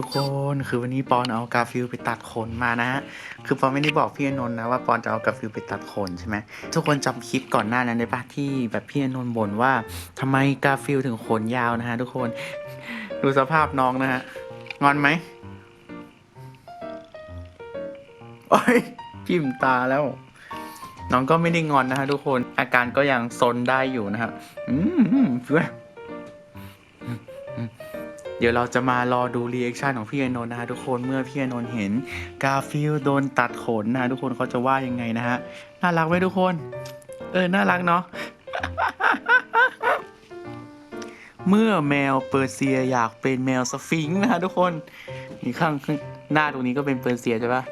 ทุกคนคือวันนี้ปอนเอากาฟิลไปตัดขนมานะฮะคือปอนไม่ได้บอกพี่อนนท์นะว่าปอนจะเอากาฟิลไปตัดขนใช่ไหมทุกคนจำคลิปก่อนหน้านั้นได้ปะที่แบบพี่อนนท์บ่นว่าทำไมกาฟิลถึงขนยาวนะฮะทุกคนดูสภาพน้องนะฮะงอนไหมโอ้ยพิมตาแล้ว น้องก็ไม่ได้งอนนะฮะทุกคนอาการก็ยังซนได้อยู่นะฮะอืมเพื่อ เดี๋ยวเราจะมารอดูรีแอคชั่นของพี่อนนท์นะฮะทุกคนเมื่อพี่อนนท์เห็นกาฟิลโดนตัดขนนะฮะทุกคนเขาจะว่ายังไงนะฮะน่ารักไหมทุกคน เออน่ารักเนาะเมื่อแมวเปอร์เซียอยากเป็นแมวสฟิงค์นะฮะทุกคนนี่ข้างข้างหน้าตรงนี้ก็เป็นเปอร์เซียใช่ปะ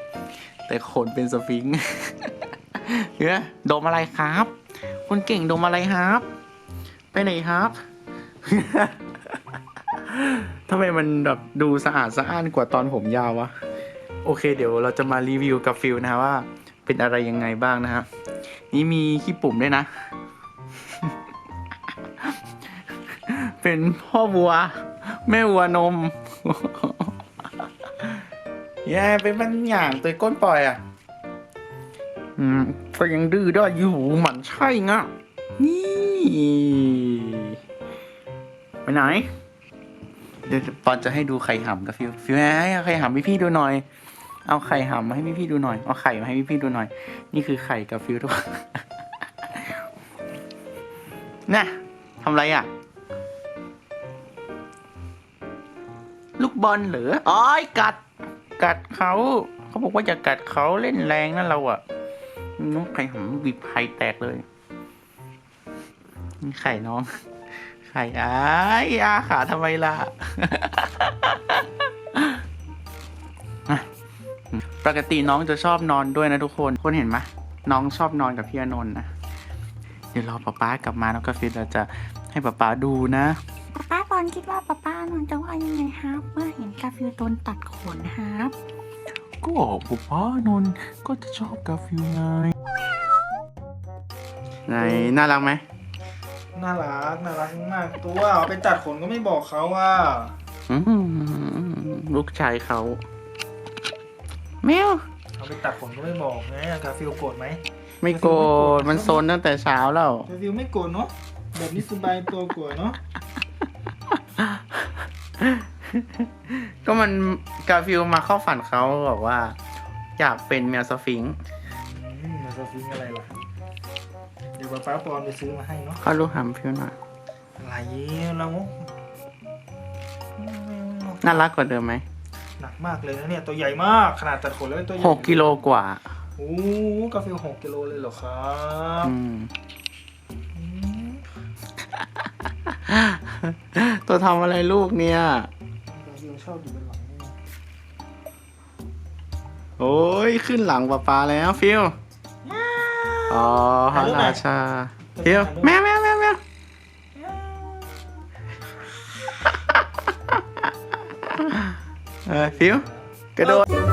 แต่ขนเป็นสฟิงค์เนี่ยดมอะไรครับคนเก่งดมอะไรครับ ไปไหนครับ ทำไมมันแบบดูสะอาดสะอ้านกว่าตอนผมยาววะ โอเค เดี๋ยวเราจะมารีวิวกับฟิลนะฮะว่า เป็นอะไรยังไงบ้างนะครับนี่มีขี้ปุ่มด้วยนะ เป็นพ่อวัว แม่วัวนมแย่เป็นมันอย่างตัวก้นปล่อยอะ อืมก็ยังดื้อได้อยู่หมันใช่งะนี่ ไปไหน เดี๋ยวปอนจะให้ดูไข่หำกับฟิวฟิวให้ไข่หำให้พี่ดูหน่อย เอาไข่หำมาให้พี่ดูหน่อย เอาไข่มาให้พี่ดูหน่อย นี่คือไข่กับฟิวทุกคนน่ะทำไรอะ ลูกบอลเหรออ้อยกัด กัดเขาเขาบอกว่าอย่ากัดเขาเล่นแรงนะเราอะน้องไข่หำบีบไข่แตกเลยนี่ไข่น้อง ไข่อ้ายอาขาทำไมล่ะอะปกติน้องจะชอบนอนด้วยนะทุกคนคนเห็นไหมน้องชอบนอนกับพี่อานนท์นะ เดี๋ยวรอป๊าป๊ากลับมาน้องกาฟิลเราจะให้ป๊าป๊าดูนะป้าป้าบอลคิดว่าป้าป้านนท์จะว่ายังไงครับ เมื่อเห็นกาฟิลโดนตัดขนครับ ก็ป๊าป๊านนท์ก็จะชอบกาฟิลไง ไหนน่ารักไหม น่ารักน่ารักมากตัวเอาไปตัดขนก็ไม่บอกเขาว่าอืมลูกชายเขา แมว เอาไปตัดขนก็ไม่บอกไงกาฟิลโกรธไหมไม่โกรธมันโซนตั้งแต่เช้าแล้ว กาฟิลไม่โกรธเนาะแบบนี้สบายตัวกว่าเนาะก็มันกาฟิลมาเข้าฝันเขาบอกว่า อยากเป็นแมวสฟิงค์ อืมมันจะฟิงอะไรล่ะเดี๋ยวป้าป้าปอนไปซื้อมาให้เนาะเขาลูกหำฟิวหน่อย อะไรเราน่ารักกว่าเดิมไหม หนักมากเลยนะเนี่ยตัวใหญ่มากขนาดตัดขนแล้วเป็นตัวใหญ่หกกิโลกว่า โอ้กาฟิลหกกิโลเลยเหรอครับอืมอืม ตัวทำอะไรลูกเนี่ย กาฟิลชอบอยู่บนหลังนี่โอ้ยขึ้นหลังป๊าป๊าแล้วฟิว อ๋อพระราชาฟิวแมวแมวแมวแมวเออฟิวกระโดด